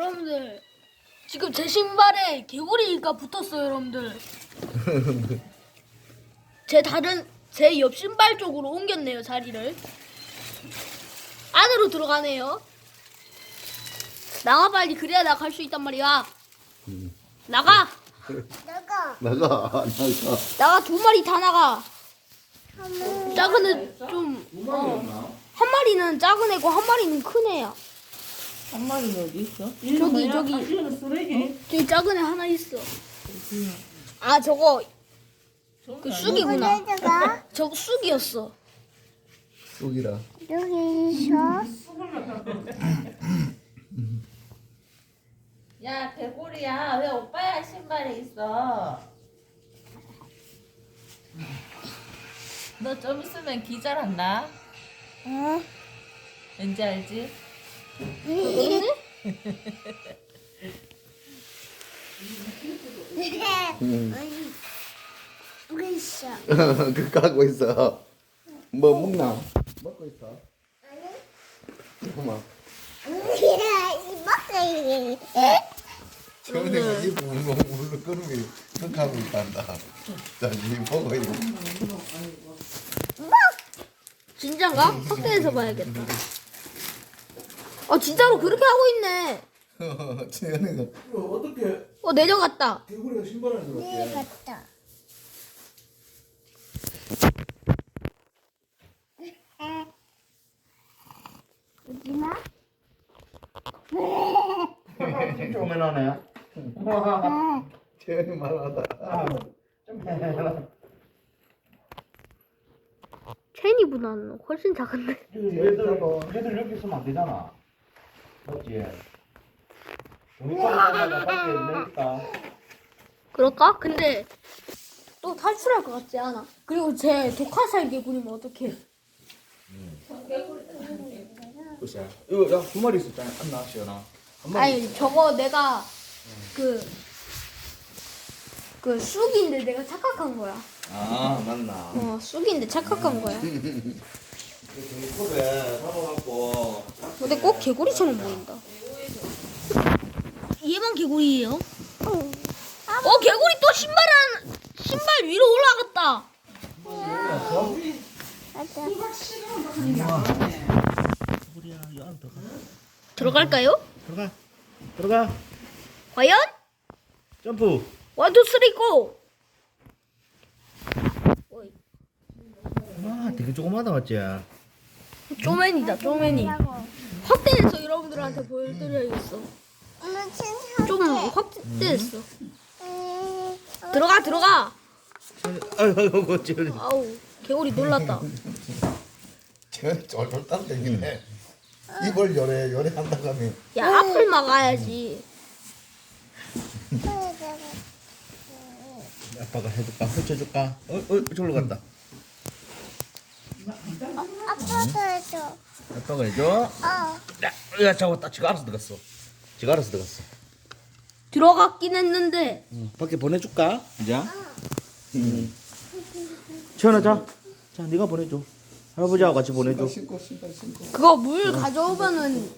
여러분들 지금 제 신발에 개구리가 붙었어요, 여러분들. 제 다른 제 옆 신발 쪽으로 옮겼네요, 자리를. 안으로 들어가네요. 나가 빨리 그래야 나 갈 수 있단 말이야. 나가. 나가. 나가 나가 나가 두 마리 다 나가. 작은 애 좀. 어. 한 마리는 작은 애고 한 마리는 큰 애야. 한 마리는 어디 있어? 저기, 저기. 이거는 쓰레기. 저기 작은 애 하나 있어. 아 저거 그 쑥이구나. 저거 쑥이었어. 쑥이라 여기 있어. 야 개구리야 왜 오빠야 신발에 있어? 너 좀 있으면 기절한다. 응. 왠지 알지? 응. 여기 있어. 그 까고 있어. 뭐 먹나? 먹고 있어. 이 물로 물로 있단다. 자이 진짠가? 확대해서 봐야겠다. 어 진짜로 그렇게 하고 있네. 지현이가 어떻게 어 내려갔다. 개구리가 신발 안에 들었대? 갔다. 어디나? 조만하네. 지현이 말하다 체니 보다는 훨씬 작은데. 얘들 얘들 여기 있으면 안 되잖아. 밖에. 그럴까? 근데 또 탈출할 것 같지 않아. 그리고 제 독화살 개구리면 어떡해? 글쎄. 이거 야 두 마리 있었잖아. 안 나왔어요 한 마리. 아니 저거 내가 그. 그 쑥인데 내가 착각한 거야. 아 맞나. 어 쑥인데 착각한 거야. 종이컵에 담아갖고. 근데 꼭 개구리처럼 보인다. 얘만 개구리예요? 어 개구리 또 신발 안 신발 위로 올라갔다. 들어갈까요? 들어가. 들어가. 과연? 점프. 원투 쓰리 고. 아 되게 조그마다 맞지? 쪼맨이다 쪼맨이. 확대해서 여러분들한테 보여드려야겠어. 좀 확대했어. 들어가 들어가. 아이고 지현이. 아우 개구리 놀랐다. 지현이 쫄쫄 딴댕기네 입을 요래 요래 한다고 하면 야 앞을 막아야지. 아빠가 해줄까? 펼쳐줄까? 어, 어, 저기로 간다. 아빠도 해줘. 아빠가 해줘. 어. 야, 야, 잡았다. 지가 알아서 들어갔어. 지가 알아서 들어갔어. 들어갔긴 했는데 응. 밖에 보내줄까? 이제. 응. 채연아, 자. 자, 네가 보내줘. 할아버지하고 같이 보내줘. 신고 신발 신고 그거 물 가져오면은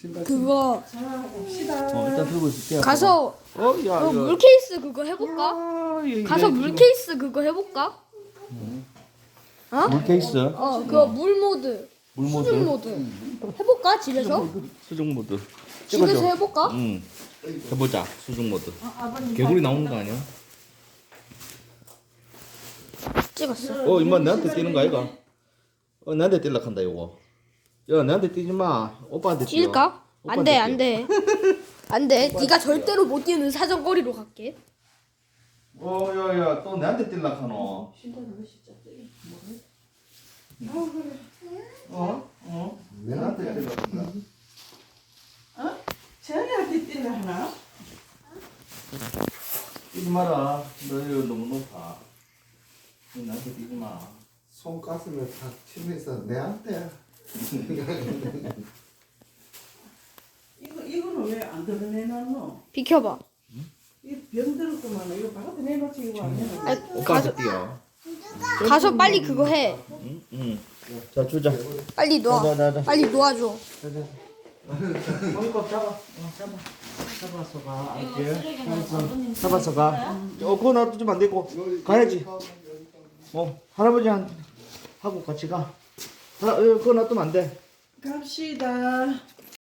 신발 그거 어, 일단 들고 있을게. 가서 어, 야, 그 이거. 물 케이스 그거 해볼까? 아, 얘, 가서 얘물 지금- 케이스 그거 해볼까? 어? 물 케이스. 어 그거 물 모드 물 수중 모드. 모드 해볼까 집에서? 수중 모드. 집에서 찍어줘. 해볼까? 응. 해보자. 수중 모드. 개구리 나오는 거 아니야? 찍었어. 어, 임마 나한테 뛰는 거 아이가? 어, 나한테 뛰려고 한다, 이거. 야, 나한테 뛰지 마. 오빠한테 뛰어. 찍을까? 안돼 오빠한테 뛰어. 안돼 안돼. 네가 절대로 못 뛰는 사정거리로 갈게. 어, 야, 야, 또 나한테 뛰려고 하노. 어? 어? 왜 나한테 때려간다 쟤네한테 뛰려 하나? 뛰지 마라. 너 이거 너무 높아. 너 나한테 뛰지 마. 손 가슴에 다 치면서 내한테 이거 이거는 왜 안 드러내놨노? 비켜봐. 이병 들었구만 이거 바깥에 내놓지 이거 안 내놓지? 아이, 오빠한테 가서 뛰어. 가서 빨리 그거 해. 응? 응. 자, 주자. 빨리 놓아. 자, 자, 자. 빨리 놓아줘. 머리컵 잡아. 어, 잡아. 잡아서 가. 잡아서 가. 어, 그거 놔두면 안 되고. 가야지. 어, 할아버지 한, 하고 같이 가. 하, 어, 그거 놔두면 안 돼. 갑시다.